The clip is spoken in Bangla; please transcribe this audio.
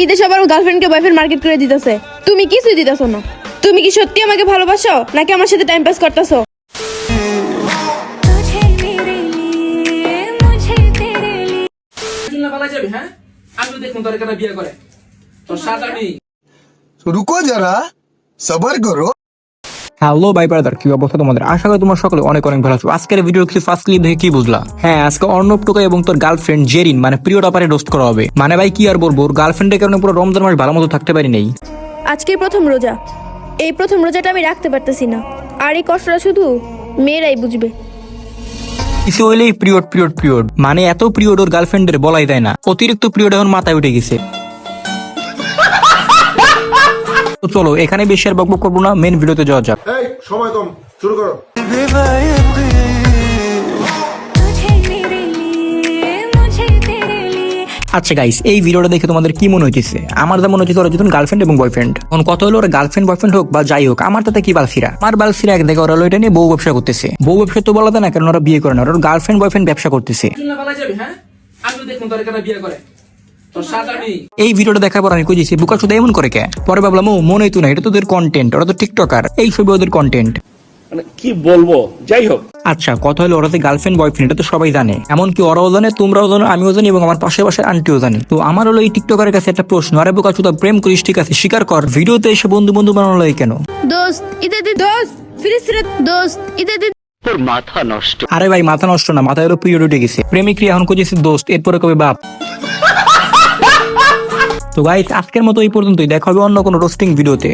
ঈদে সবার গার্লফ্রেন্ডকে বয়ফ্রেন্ড মার্কেট করে দিতেছে। তুমি কিছুই দিতেছো না। তুমি কি সত্যি আমাকে ভালোবাসো নাকি আমার সাথে টাইম পাস করতেছো? রুকো যারা সবার করো। হ্যালো ভাই ব্রাদার কি অবস্থা তোমাদের? আশা করি তোমার সকলে অনেক অনেক ভালো আছো। আজকের ভিডিও কিছু ফার্স্ট ক্লিপ দেখে কি বুঝলা। হ্যাঁ আজকে অর্ণব টোকা এবং তোর গার্লফ্রেন্ড জেরিন মানে প্রিয় টাপারে রোস্ট করা হবে। মানে ভাই কি আর বলব? গার্লফ্রেন্ডের কারণে পুরো রমজান মাস ভালো মতো থাকতে পারি নেই। আজকে প্রথম রোজা। এই প্রথম রোজাটা আমি রাখতে পারতেছি না। আর এই কষ্টটা শুধু মেয়েরাই বুঝবে। কিছু হইলেই পিরিয়ড পিরিয়ড পিরিয়ড মানে এত পিরিয়ড ওর গার্লফ্রেন্ডের বলাই দেয় না। অতিরিক্ত পিরিয়ড এখন মাথায় উঠে গেছে। তো চলো এখানে বেশি আর বকবক করব না মেন ভিডিওতে যাওয়া যাক। সময় কম শুরু করো। আচ্ছা গাইস এই ভিডিওটা দেখে তোমাদের কি মনে হইতেছে? আমার যেমন মনে হইতেছে ওরা দুজন গার্লফ্রেন্ড এবং বয়ফ্রেন্ড এখন কত হলো ওরা গার্লফ্রেন্ড বয়ফ্রেন্ড হোক বা যাই হোক আমার তাতে কি বালফিরা আমার বালফিরা এক দেখে ওরা এটা নিয়ে বউ ব্যবসা করতেছে। বউ ব্যবসা তো বলা না কারণ ওরা বিয়ে করে না ওরা গার্লফ্রেন্ড বয়ফ্রেন্ড ব্যবসা করতেছে। হ্যাঁ? আমি দেখুন বিয়ে করে। এই ভিডিওটা দেখার পর আমি কইছি বুকা শুধু এমন করে কে? পরে ভাবলাম ও মনেই তো না এটা তো ওদের কন্টেন্ট ওরা তো টিকটকার এই ছবি ওদের কন্টেন্ট মানে কি বলব? যাই হোক। আচ্ছা কথা হলো ওরা যে গার্লফ্রেন্ড বয়ফ্রেন্ড এটা তো সবাই জানে। এমনকি ওরাও জানে তোমরাও জানো আমিও জানি এবং আমার পাশে পাশে আন্টিও জানি। তো আমার হলো এই টিকটকারের কাছে একটা প্রশ্ন আরে বোকা চুদা প্রেম করিস ঠিক আছে? স্বীকার কর ভিডিওতে এসে বন্ধু বন্ধু বানানো লাগে কেন? দোস্ত ঈদে দি দোস্ত ফিরিস ফিরে দোস্ত ঈদে দি আরে ভাই মাথা নষ্ট না মাথায় ওর পিরিয়ড উঠে গেছে। প্রেমিক এখন খুঁজেছে দোস্ত এরপরে কবে বাপ? তো গাইস আজকের মতো এই পর্যন্তই। দেখা হবে অন্য কোনো রোস্টিং ভিডিওতে